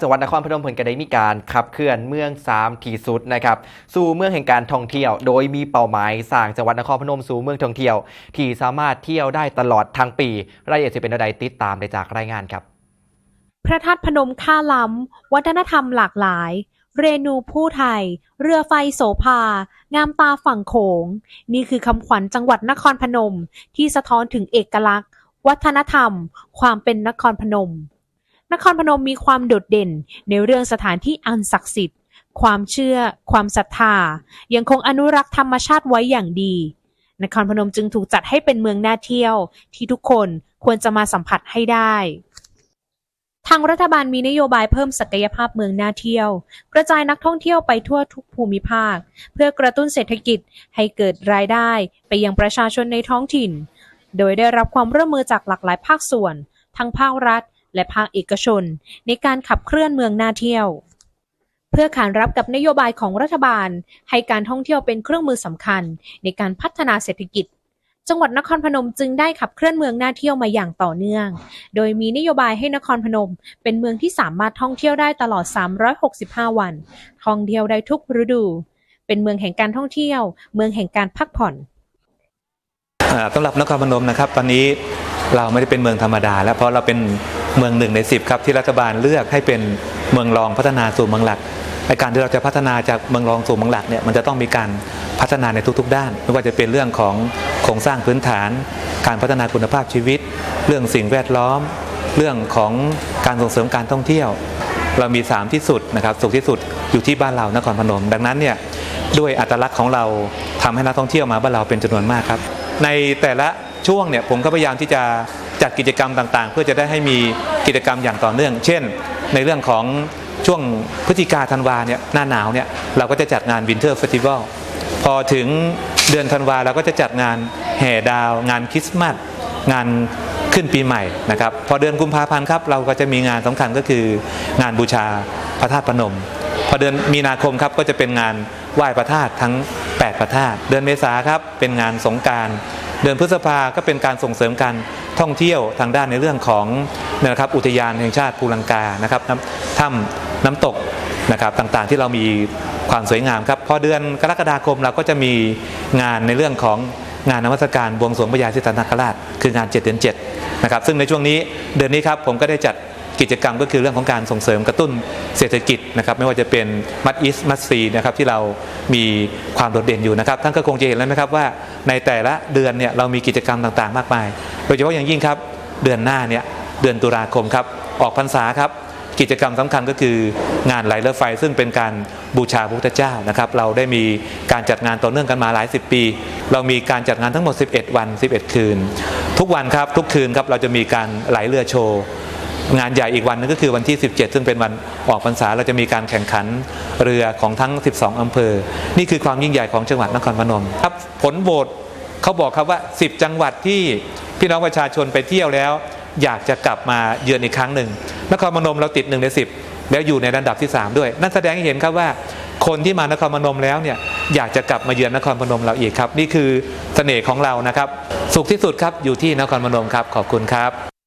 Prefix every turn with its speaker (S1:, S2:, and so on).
S1: จังหวัดนครพนมเพิ่นก็ได้มีการขับเคลื่อนเมือง3ที่สุดนะครับสู่เมืองแห่งการท่องเที่ยว โดยมีเป้าหมายสร้างจังหวัดนครพนมสู่เมืองท่องเที่ยว ที่สามารถเที่ยวได้ตลอดทั้งปี รายละเอียดจะเป็นอะไรติดตามได้จากรายงานครับ
S2: พระธาตุพนมค่าล้ำ วัฒนธรรมหลากหลาย เรนูผู้ไทย เรือไฟโสภา งามตาฝั่งโขง นี่คือคำขวัญจังหวัดนครพนม ที่สะท้อนถึงเอกลักษณ์ วัฒนธรรม ความเป็นนครพนม นครพนมมีความโดดเด่นในเรื่องสถานที่อันศักดิ์สิทธิ์ ความเชื่อ ความศรัทธา ยังคงอนุรักษ์ธรรมชาติไว้อย่างดี นครพนมจึงถูกจัดให้เป็นเมืองน่าเที่ยว ที่ทุกคนควรจะมาสัมผัสให้ได้ ทางรัฐบาลมีนโยบายเพิ่มศักยภาพเมืองน่าเที่ยว กระจายนักท่องเที่ยวไปทั่วทุกภูมิภาค เพื่อกระตุ้นเศรษฐกิจให้เกิดรายได้ไปยังประชาชนในท้องถิ่น โดยได้รับความร่วมมือจากหลากหลายภาคส่วน ทั้งภาครัฐ และภาคเอกชน ในการขับเคลื่อนเมืองน่าเที่ยว เพื่อขานรับกับนโยบายของรัฐบาล ให้การท่องเที่ยวเป็นเครื่องมือสำคัญ ในการพัฒนาเศรษฐกิจจังหวัดนครพนมจึงได้ขับเคลื่อนเมืองน่าเที่ยวมาอย่างต่อเนื่อง โดยมีนโยบายให้นครพนม เป็นเมืองที่สามารถท่องเที่ยวได้ตลอด 365 วัน ท่องเที่ยวได้ทุกฤดู เป็นเมืองแห่งการท่องเที่ยว เมืองแห่งการพักผ่อน
S3: สำหรับนครพนมนะครับ ตอนนี้เราไม่ได้เป็นเมืองธรรมดา แล้วเพราะเราเป็น เมืองหนึ่งในสิบครับที่รัฐบาลเลือกให้เป็นเมืองรองพัฒนาสู่เมืองหลักในการที่เราจะพัฒนาจากเมืองรองสู่เมืองหลักเนี่ยมันจะต้องมีการพัฒนาในทุกๆ ด้าน ไม่ว่าจะเป็นเรื่องของโครงสร้างพื้นฐาน การพัฒนาคุณภาพชีวิต เรื่องสิ่งแวดล้อม เรื่องของการส่งเสริมการท่องเที่ยว เรามี 3 ที่สุดนะครับสุขที่สุดอยู่ที่บ้านเรานครพนม ดังนั้นเนี่ยด้วยอัตลักษณ์ของเราทำให้นักท่องเที่ยวมาบ้านเราเป็นจำนวนมากครับ ในแต่ละ ช่วงเนี่ยผมก็พยายามที่จะจัดกิจกรรมต่างๆ เพื่อจะได้ให้มีกิจกรรมอย่างต่อเนื่อง เช่น ในเรื่องของช่วงพฤศจิกาธันวาเนี่ยหน้าหนาวเนี่ยเราก็จะจัดงานวินเทอร์เฟสติวัลพอถึงเดือนธันวาเราก็จะจัดงานแห่ดาว งานคริสต์มาสงานขึ้นปีใหม่นะครับพอเดือนกุมภาพันธ์ครับเราก็จะมีงานสำคัญก็คืองานบูชาพระธาตุพนม พอเดือนมีนาคมครับก็จะเป็นงานไหว้พระธาตุทั้ง 8 พระธาตุเดือนเมษาครับเป็นงานสงการ เดือนพฤษภาก็เป็นการส่งเสริมการท่องเที่ยวทางด้านในเรื่องของนะครับอุทยานแห่งชาติภูลังกานะครับน้ำถ้ำน้ำตกนะครับต่างๆที่เรามีความสวยงามครับพอเดือนกรกฎาคมเราก็จะมีงานในเรื่องของงานนวัตการบวงสรวงพญาสิทธนาคราชคืองาน 7 เดือน7นะครับซึ่งในช่วงนี้เดือนนี้ครับผมก็ได้จัด กิจกรรมก็คือเรื่องของการส่งเสริมกระตุ้นเศรษฐกิจนะครับไม่ว่าจะเป็นมัดอีสมัดซีนะครับที่เรามีความโดดเด่นอยู่นะครับท่านก็คงจะเห็นแล้วนะครับว่า ในแต่ละเดือนเนี่ยเรามีกิจกรรมต่างๆ มากมาย โดยเฉพาะอย่างยิ่งครับเดือนหน้าเนี่ยเดือนตุลาคมครับออกพรรษาครับกิจกรรมสำคัญก็คืองานไหลเรือไฟ ซึ่งเป็นการบูชาพระพุทธเจ้านะครับ เราได้มีการจัดงานต่อเนื่องกันมาหลายสิบปี เรามีการจัดงานทั้งหมด 11 วัน 11 คืน ทุกวันครับทุกคืนครับเราจะมีการไหลเรือโชว์ งานใหญ่อีกวันนึงก็คือวันที่ 17 ซึ่งเป็นวันออกพรรษาเราจะมีการแข่งขันเรือของทั้ง 12 อำเภอ นี่คือความยิ่งใหญ่ของจังหวัดนครพนมครับผลโหวตเขาบอกครับว่า 10 จังหวัดที่พี่น้องประชาชนไปเที่ยวแล้ว อยากจะกลับมาเยือนอีกครั้งหนึ่งนครพนมเราติดหนึ่งในสิบแล้วอยู่ในระดับที่ 3 ด้วย นั่นแสดงให้เห็นครับว่าคนที่มานครพนมแล้วเนี่ยอยากจะกลับมาเยือนนครพนมเราอีกครับ นี่คือเสน่ห์ของเรานะครับ สุขที่สุดครับอยู่ที่นครพนมครับขอบคุณครับ